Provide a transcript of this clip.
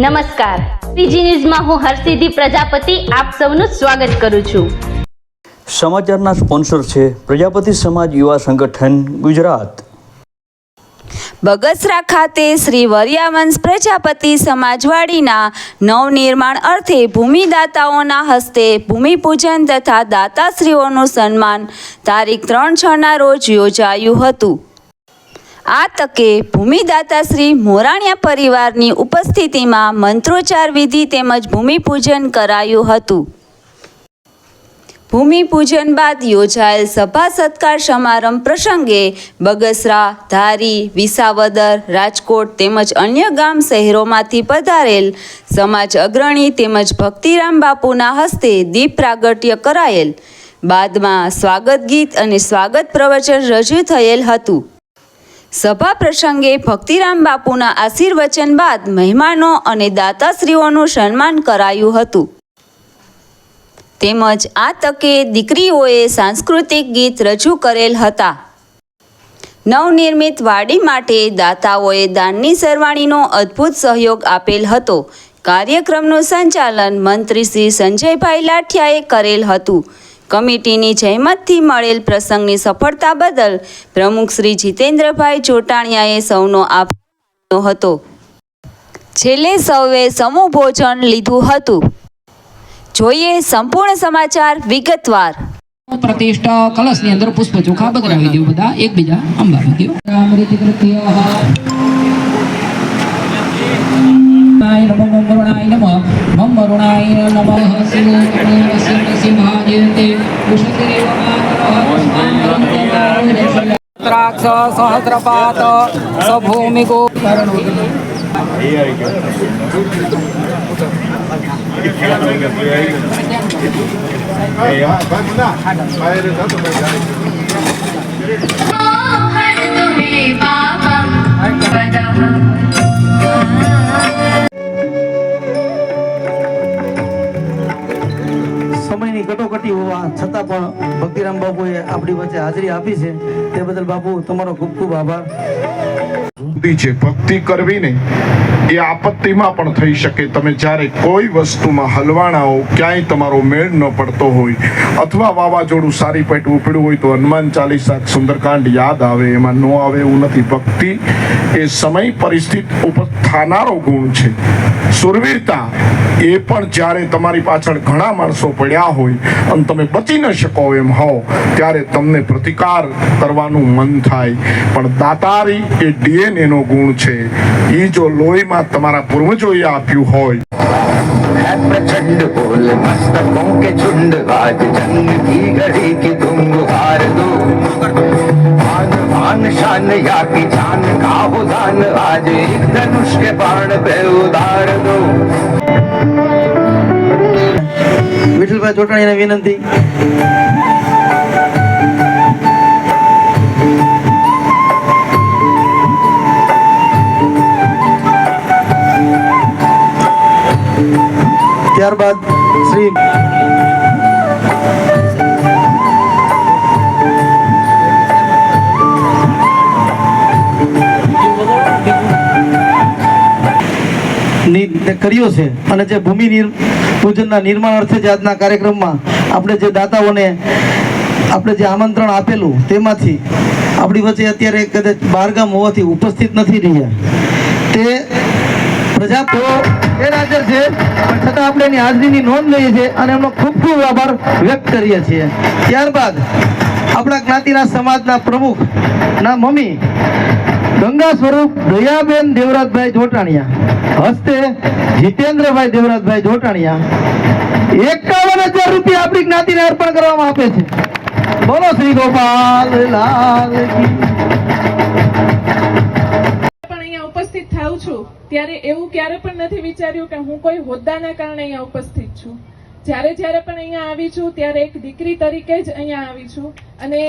નમસ્કાર. પીજી ન્યૂઝમાં હું હરસિદ્ધિ પ્રજાપતિ આપ સૌનું સ્વાગત કરું છું. સમાચારના સ્પોન્સર છે પ્રજાપતિ સમાજ યુવા સંગઠન ગુજરાત. બગસરા ખાતે શ્રી વરિયાવંશ પ્રજાપતિ સમાજવાડીના નવનિર્માણ અર્થે ભૂમિદાતાઓના હસ્તે ભૂમિપૂજન તથા દાતાશ્રીઓનું સન્માન તારીખ ત્રણ છના રોજ યોજાયું હતું. આ તકે ભૂમિદાતાશ્રી મોરાણિયા પરિવારની ઉપસ્થિતિમાં મંત્રોચ્ચાર વિધિ તેમજ ભૂમિપૂજન કરાયું હતું. ભૂમિપૂજન બાદ યોજાયેલ સભા સત્કાર સમારંભ પ્રસંગે બગસરા, ધારી, વિસાવદર, રાજકોટ તેમજ અન્ય ગામ શહેરોમાંથી પધારેલ સમાજ અગ્રણી તેમજ ભક્તિરામ બાપુના હસ્તે દીપ પ્રાગટ્ય કરાયેલ. બાદમાં સ્વાગત ગીત અને સ્વાગત પ્રવચન રજૂ થયેલ હતું. સભા પ્રસંગે ભક્તિરામ બાપુના આશીર્વચન બાદ મહેમાનો અને દાતાશ્રીઓનું સન્માન કરાયું હતું. તેમજ આ તકે દીકરીઓએ સાંસ્કૃતિક ગીત રજૂ કરેલ હતા. નવનિર્મિત વાડી માટે દાતાઓએ દાનની સરવાણીનો અદ્ભુત સહયોગ આપેલ હતો. કાર્યક્રમનું સંચાલન મંત્રી શ્રી સંજયભાઈ લાઠિયાએ કરેલ હતું. કમિટીની જહેમતથી મળેલ પ્રસંગની સફળતા બદલ પ્રમુખ શ્રી જીતેન્દ્રભાઈ ચોટાણિયાએ સૌનો આભાર હતો. છેલ્લે સૌએ સમૂહ ભોજન લીધું હતું. જોઈએ સંપૂર્ણ સમાચાર વિગતવાર. પ્રતિષ્ઠા કલશની અંદર પુષ્પ ચોખા બદલાવી દઉં બધા, એકબીજા અંબાવી દો રામરીતિ કૃત્ય. નાય નમઃ મમ વરુણાય નમઃ શિવો નમઃ શિવ સિંહાજયતે દ્રાક્ષ સહસ્રપાત ભક્તિરામ બાપુએ આપણી વચ્ચે હાજરી આપી છે. તે બદલ બાપુ, તમારો ખૂબ ખૂબ આભાર. છે ભક્તિ કરવી ને એ આપત્તિમાં પણ થઈ શકે. તમે જ્યારે કોઈ વસ્તુમાં હલવાણા હો, ક્યાંય તમારો મેળ ન પડતો હોય અથવા વાવાઝોડું સારી પેટ ઉપડ્યું હોય તો હનુમાન ચાલીસા સુંદરકાંડ યાદ આવે, એમાં ન આવે એવું નથી. ભક્તિ એ સમય પરિસ્થિતિ ઉપર થનારો ગુણ છે. સુરવીરતા એ પણ જ્યારે તમારી પાછળ ઘણા માણસો પડ્યા હોય અને તમે બચી ન શકો એમ હો ત્યારે તમને પ્રતિકાર કરવાનું મન થાય પણ દાતારી એ ડીએનએ નો ગુણ છે એ જો લોહીમાં તમારા પૂર્વજોએ આપ્યું હોય है प्रचंड बोल मस्तकों के झुंड आज जंग की घड़ी की तुम गुहार दो मान मान शान या की जान का हो दान आज एक धनुष के बाण पे उतार दो વિઠ્ઠલભાઈ ચોટાણીને વિનંતી. ત્યારબાદ શ્રી તે કર્યો છે અને જે ભૂમિ પૂજનના નિર્માણ અર્થે જે આજના કાર્યક્રમમાં આપણે જે દાતાઓને આપણે જે આમંત્રણ આપેલું તેમાંથી આપણી વચ્ચે અત્યારે કદાચ બહારગામ હોવાથી ઉપસ્થિત નથી રહ્યા. તે પ્રજા તો ગેરહાજર છે, પણ છતાં આપણે એની હાજરીની નોંધ લઈએ છીએ અને એમનો ખૂબ ખૂબ આભાર વ્યક્ત કરીએ છીએ. ત્યારબાદ આપણા જ્ઞાતિના સમાજના પ્રમુખ ના મમ્મી ગંગા સ્વરૂપ દયાબેન દેવરાજભાઈ જોટાણીયા. હસ્તે જીતેન્દ્રભાઈ દેવરાજભાઈ જોટાણીયા. એકાવન હજાર રૂપિયા આપણી જ્ઞાતિને અર્પણ કરવામાં આપે છે. બોલો શ્રી ગોપાલ લાલ ઉપસ્થિત થાઉં છું. ત્યારે એવું ક્યારે પણ નથી વિચાર્યું કે હું કોઈ હોદ્દાના કારણે અહીંયા ઉપસ્થિત છું. જ્યારે જ્યારે પણ અહીંયા આવી છું, ત્યારે એક દીકરી તરીકે જ અહીંયા આવી છું. અને